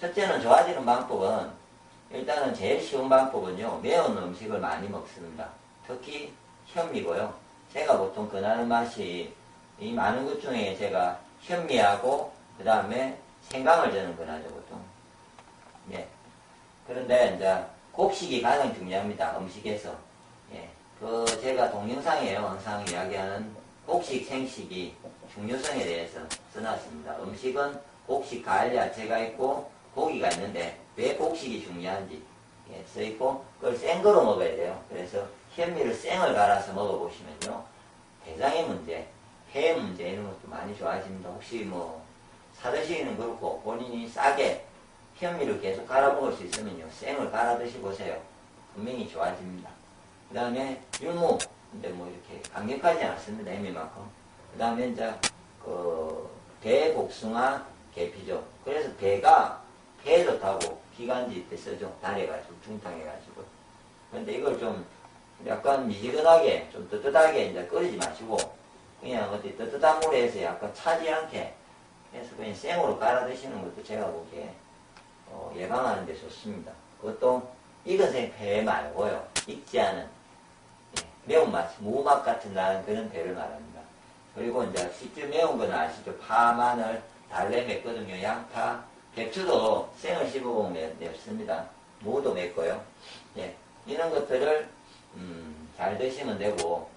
첫째는 좋아지는 방법은 일단은 제일 쉬운 방법은요. 매운 음식을 많이 먹습니다. 특히 현미고요. 제가 보통 권하는 맛이 이 많은 것 중에 제가 현미하고 그 다음에 생강을 저는 권하죠 보통. 네. 그런데 이제 곡식이 가장 중요합니다. 음식에서. 예. 그 제가 동영상에요. 항상 이야기하는 곡식 생식이 중요성에 대해서 써놨습니다. 음식은 곡식, 과일, 야채가 있고 고기가 있는데 왜 곡식이 중요한지 예, 써있고 그걸 생거로 먹어야 돼요. 그래서 현미를 생을 갈아서 먹어보시면요. 대장의 문제, 폐 문제 이런 것도 많이 좋아집니다. 혹시 뭐 사드시기는 그렇고 본인이 싸게 현미를 계속 갈아 먹을 수 있으면요. 생을 갈아 드셔보세요. 분명히 좋아집니다. 그 다음에 율무 근데 뭐 이렇게 강력하지 않습니다. 현미만큼. 그 다음에 이제 그 대복숭아 계피죠. 그래서 배가 폐에 좋다고 기관지 때 쓰죠. 달해가지고 중탕해가지고. 근데 이걸 좀 약간 미지근하게 좀 뜨뜻하게 이제 끓이지 마시고 그냥 어디 뜨뜻한 물에 해서 약간 차지 않게 해서 그냥 생으로 갈아 드시는 것도 제가 보기에 어, 예방하는 데 좋습니다. 그것도 익은 배 말고요. 익지 않은 예, 매운맛, 무맛 같은 나는 그런 배를 말합니다. 그리고 이제 실제 매운 거는 아시죠? 파, 마늘, 달래 맵거든요. 양파, 배추도 생을 씹어보면 맵습니다. 무도 맵고요. 예, 이런 것들을 음, 잘 드시면 되고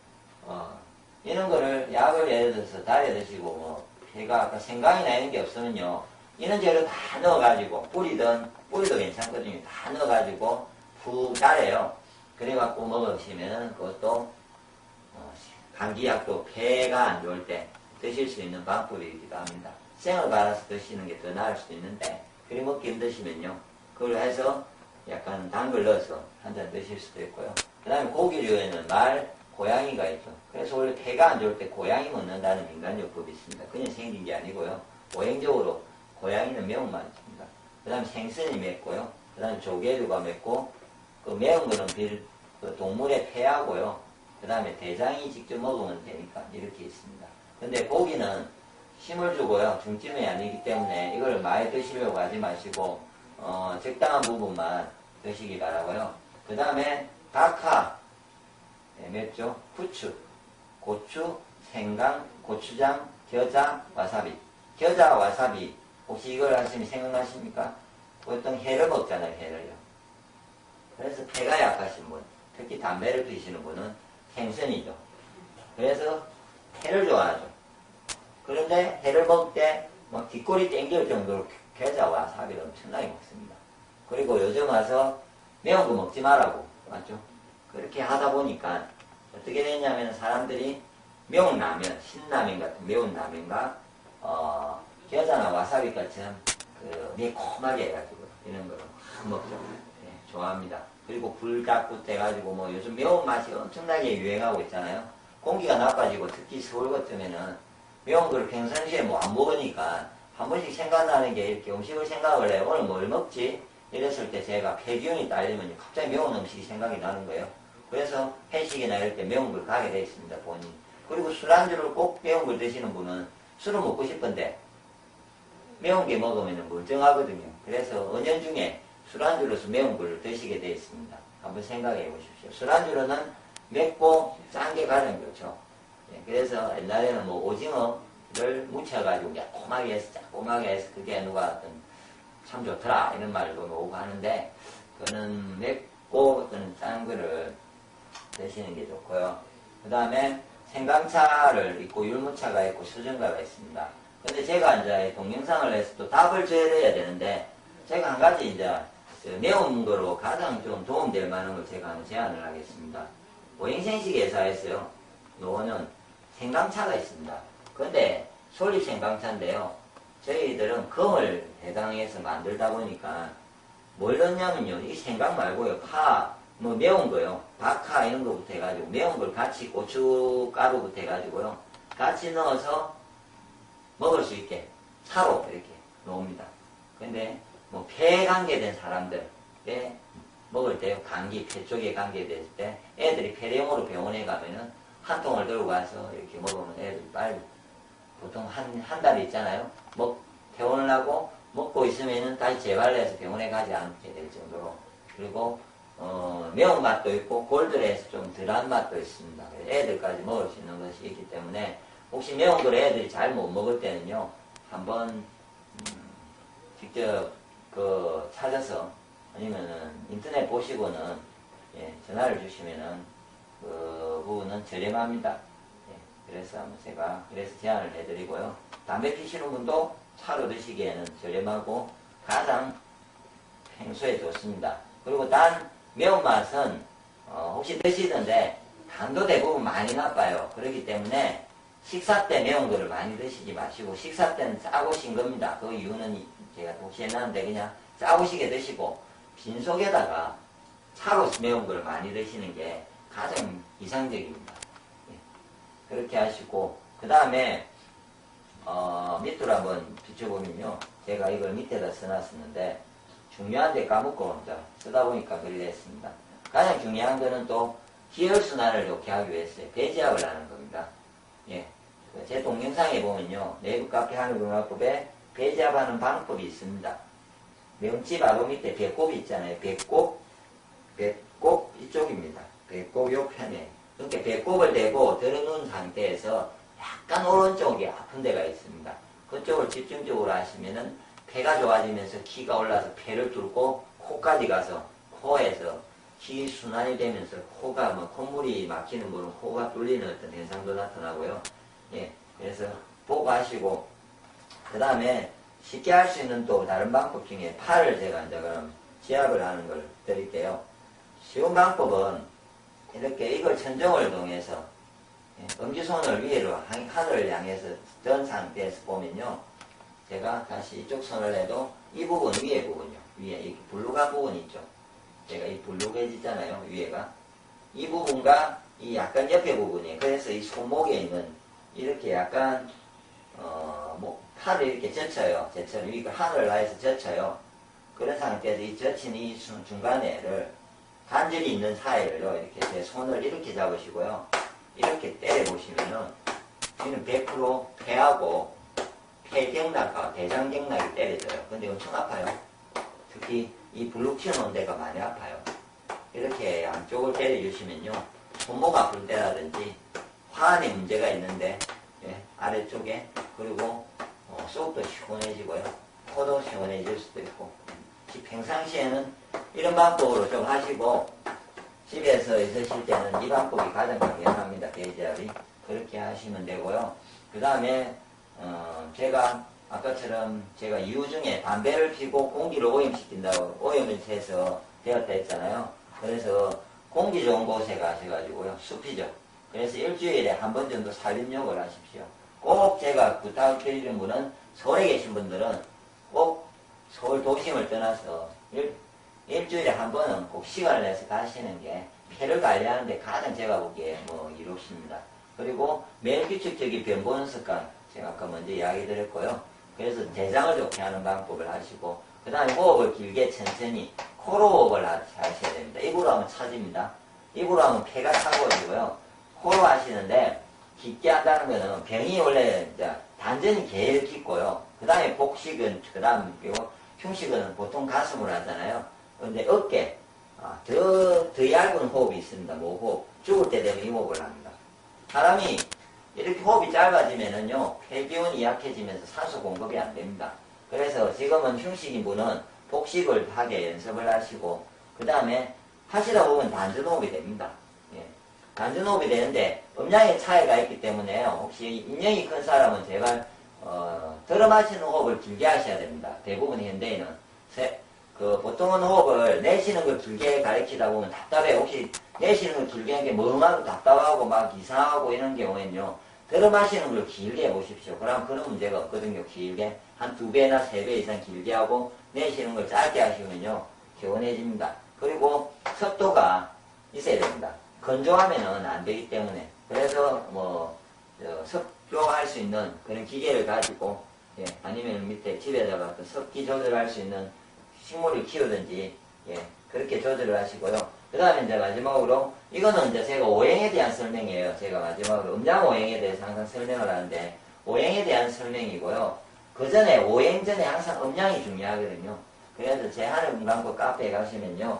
어, 이런 거를 약을 예를 들어서 달여 드시고 뭐 제가 아까 생강이나 이런 게 없으면요 이런 재료 다 넣어가지고 뿌리든 뿌리도 괜찮거든요. 다 넣어가지고 푹 달여요. 그래갖고 먹으시면 그것도 어, 감기약도 폐가 안 좋을 때 드실 수 있는 방법이기도 합니다. 생을 갈아서 드시는 게 더 나을 수도 있는데 그리 먹기 힘드시면요. 그걸 해서 약간 단걸 넣어서 한 잔 드실 수도 있고요. 그 다음에 고기류에는 말, 고양이가 있죠. 그래서 원래 폐가 안 좋을 때 고양이 먹는다는 민간요법이 있습니다. 그냥 생긴 게 아니고요. 오행적으로 고양이는 매운맛입니다. 그 다음에 생선이 맵고요. 그 다음에 조개류가 맵고 그 매운 거는 빌, 그 동물의 폐하고요. 그 다음에 대장이 직접 먹으면 되니까 이렇게 있습니다. 근데 고기는 힘을 주고요. 중찜이 아니기 때문에 이걸 많이 드시려고 하지 마시고 어, 적당한 부분만 드시기 바라고요. 그 다음에 다카 네, 맵죠. 후추, 고추, 생강, 고추장, 겨자, 와사비. 겨자, 와사비. 혹시 이걸 하시면 생각나십니까? 보통 해를 먹잖아요, 해를요. 그래서 폐가 약하신 분, 특히 담배를 피시는 분은 생선이죠. 그래서 해를 좋아하죠. 그런데 해를 먹을 때 막 뒷골이 땡길 정도로 겨자, 와 사비를 엄청나게 먹습니다. 그리고 요즘 와서 매운 거 먹지 말라고, 맞죠? 그렇게 하다 보니까 어떻게 되냐면 사람들이 매운 라면, 신라면 같은 매운 라면과 어, 겨자나 와사비 같은 그 매콤하게 해가지고 이런 거를 막 먹죠. 네, 좋아합니다. 그리고 불닭부터 해가지고 뭐 요즘 매운맛이 엄청나게 유행하고 있잖아요. 공기가 나빠지고 특히 서울 같으면은 매운 걸 평상시에 뭐 안 먹으니까 한 번씩 생각나는 게 이렇게 음식을 생각을 해요. 오늘 뭘 먹지? 이랬을 때 제가 폐기운이 딸리면 갑자기 매운 음식이 생각이 나는 거예요. 그래서 회식이나 이럴 때 매운 걸 가게 돼 있습니다, 본인. 그리고 술안주를 꼭 매운 걸 드시는 분은 술을 먹고 싶은데 매운 게 먹으면 멀쩡하거든요. 그래서 은연 중에 술안주로서 매운 걸 드시게 돼 있습니다. 한번 생각해 보십시오. 술안주로는 맵고 짠 게 가장 좋죠. 예, 그래서 옛날에는 뭐 오징어를 묻혀가지고 야꼬하게 해서 짜꼬하게 해서 그게 누가 어떤 참 좋더라 이런 말도 오고 하는데 그거는 맵고 어떤 짠 거를 드시는 게 좋고요. 그 다음에 생강차를 있고 율무차가 있고 수정가가 있습니다. 근데 제가 이제 동영상을 해서 또 답을 줘야 되는데 제가 한 가지 이제 그 매운 거로 가장 좀 도움될 만한 걸 제가 제안을 하겠습니다. 오행생식 회사에서요. 요거는 생강차가 있습니다. 근데 솔잎 생강차인데요. 저희들은 검을 해당해서 만들다 보니까 뭘 넣냐면요. 이 생강 말고요. 파, 뭐 매운 거요. 박하 이런 거부터 해가지고 매운 걸 같이 고춧가루부터 해가지고요. 같이 넣어서 먹을 수 있게 차로 이렇게 놓습니다. 근데 뭐 폐 관계된 사람들에 먹을 때 감기 폐 쪽에 관계됐을 때 애들이 폐렴으로 병원에 가면은 한 통을 들고 가서 이렇게 먹으면 애들이 빨리 보통 한, 한 달이 있잖아요. 먹, 퇴원을 하고 먹고 있으면은 다시 재발해서 병원에 가지 않게 될 정도로 그리고 어, 매운맛도 있고 골드레에서 좀 덜한 맛도 있습니다. 애들까지 먹을 수 있는 것이 있기 때문에 혹시 매운 걸 애들이 잘 못 먹을 때는요 한번 음, 직접 그 찾아서 아니면은 인터넷 보시고는 예, 전화를 주시면은 그 부분은 저렴합니다. 예, 그래서 한번 제가 그래서 제안을 해드리고요. 담배 피시는 분도 차로 드시기에는 저렴하고 가장 평소에 좋습니다. 그리고 단 매운맛은 어, 혹시 드시던데 간도 대부분 많이 나빠요. 그렇기 때문에 식사 때 매운 거를 많이 드시지 마시고 식사 때는 짜고 신 겁니다. 그 이유는 제가 혹시 했는데 그냥 짜고 시게 드시고 빈속에다가 차로 매운 걸 많이 드시는 게 가장 이상적입니다. 예. 그렇게 하시고 그 다음에 어, 밑으로 한번 비춰보면요. 제가 이걸 밑에다 써놨었는데 중요한데 까먹고 혼자 쓰다 보니까 그리 했습니다. 가장 중요한 거는 또 기혈순환을 좋게 하기 위해서 배제압을 하는 겁니다. 예. 그제 동영상에 보면요. 내부 카페 한국문화법에 배제압하는 방법이 있습니다. 명치 바로 밑에 배꼽이 있잖아요. 배꼽, 배꼽 이쪽입니다. 배꼽 요 편에. 이렇게 배꼽을 대고 들어놓은 상태에서 약간 오른쪽에 아픈 데가 있습니다. 그쪽을 집중적으로 하시면은 폐가 좋아지면서 키가 올라서 폐를 뚫고 코까지 가서 코에서 키 순환이 되면서 코가 뭐 콧물이 막히는 분은 코가 뚫리는 어떤 현상도 나타나고요. 예, 그래서 보고 하시고 그 다음에 쉽게 할 수 있는 또 다른 방법 중에 팔을 제가 이제 그럼 지압을 하는 걸 드릴게요. 쉬운 방법은 이렇게 이걸 천정을 동해서 예, 엄지손을 위로 하- 하늘을 향해서 든 상태에서 보면요. 제가 다시 이쪽 손을 해도 이 부분 위에 부분요. 위에 이 블루가 부분 있죠. 제가 이 블루해지잖아요. 위에가. 이 부분과 이 약간 옆에 부분이에요. 그래서 이 손목에 있는 이렇게 약간 어, 뭐 팔을 이렇게 젖혀요. 제처럼 이거 하늘을 나해서 젖혀요. 그런 상태에서 이 젖힌 이 중- 중간에를 관절이 있는 사이를요. 이렇게 제 손을 이렇게 잡으시고요. 이렇게 때려 보시면은 지금 100% 폐하고 폐경락과 대장경락이 때려져요. 근데 엄청 아파요. 특히 이 블루 튀어나온 데가 많이 아파요. 이렇게 양쪽을 때려주시면요. 손목 아플 때라든지 화안에 문제가 있는데 예, 아래쪽에 그리고 어, 속도 시원해지고요. 코도 시원해질 수도 있고 시- 평상시에는 이런 방법으로 좀 하시고 집에서 있으실 때는 이 방법이 가장 강력합니다. 베이지압이 그렇게 하시면 되고요. 그 다음에 어, 제가 아까처럼 제가 이유 중에 담배를 피고 공기를 오염시킨다고 오염을 해서 되었다 했잖아요. 그래서 공기 좋은 곳에 가셔가지고요. 숲이죠. 그래서 일주일에 한 번 정도 살림욕을 하십시오. 꼭 제가 부탁드리는 분은 서울에 계신 분들은 꼭 서울 도심을 떠나서 일, 일주일에 한 번은 꼭 시간을 내서 가시는 게 폐를 관리하는데 가장 제가 보기에 뭐 이롭습니다. 그리고 매일 규칙적인 변 보는 습관 제가 아까 먼저 이야기 드렸고요. 그래서 대장을 좋게 하는 방법을 하시고 그 다음에 호흡을 길게 천천히 코로 호흡을 하- 하셔야 됩니다. 입으로 하면 차집니다. 입으로 하면 폐가 차가워지고요. 코로 하시는데 깊게 한다는 거는 병이 원래 이제 단전이 제일 깊고요. 그 다음에 복식은 그 다음 그리고 흉식은 보통 가슴으로 하잖아요. 근데 어깨 아, 더, 더 얇은 호흡이 있습니다. 모호흡. 죽을 때 되면 이 호흡을 합니다. 사람이 이렇게 호흡이 짧아지면은요, 폐기운이 약해지면서 산소 공급이 안 됩니다. 그래서 지금은 흉식인 분은 복식을 하게 연습을 하시고, 그 다음에 하시다 보면 단전 호흡이 됩니다. 예. 단전호흡이 되는데, 음량의 차이가 있기 때문에, 혹시 인형이 큰 사람은 제발, 어, 들어 마시는 호흡을 길게 하셔야 됩니다. 대부분 현대인은. 세- 그, 보통은 호흡을 내쉬는 걸 길게 가리키다 보면 답답해. 혹시 내쉬는 걸 길게 하는 게 멍하고 답답하고 막 이상하고 이런 경우에는요. 들어 마시는 걸 길게 해보십시오. 그럼 그런 문제가 없거든요. 길게. 한 두 배나 세 배 이상 길게 하고 내쉬는 걸 짧게 하시면요. 개운해집니다. 그리고 습도가 있어야 됩니다. 건조하면은 안 되기 때문에. 그래서 뭐, 저, 습조할 수 있는 그런 기계를 가지고, 예, 아니면 밑에 집에다가 그 습기 조절할 수 있는 식물을 키우든지, 예, 그렇게 조절을 하시고요. 그 다음에 이제 마지막으로, 이거는 이제 제가 오행에 대한 설명이에요. 제가 마지막으로 음양 오행에 대해서 항상 설명을 하는데, 오행에 대한 설명이고요. 그 전에 오행 전에 항상 음량이 중요하거든요. 그래서 제 하늘문광법 카페에 가시면요.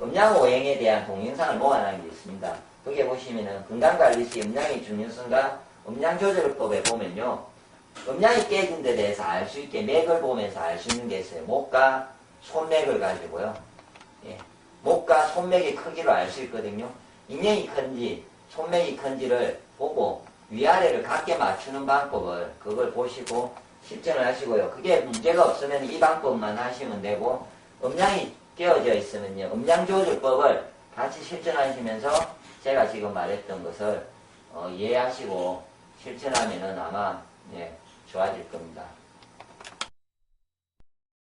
음량 오행에 대한 동영상을 모아놓은 게 있습니다. 거기에 보시면은 건강관리 시 음량의 중요성과 음량조절법에 보면요. 음량이 깨진 데 대해서 알 수 있게 맥을 보면서 알 수 있는 게 있어요. 목과 손맥을 가지고요. 예. 목과 손맥의 크기로 알 수 있거든요. 인형이 큰지 손맥이 큰지를 보고 위아래를 각게 맞추는 방법을 그걸 보시고 실전을 하시고요. 그게 문제가 없으면 이 방법만 하시면 되고 음량이 깨어져 있으면요. 음량 조절법을 같이 실전하시면서 제가 지금 말했던 것을 어, 이해하시고 실천하면은 아마 예, 좋아질 겁니다.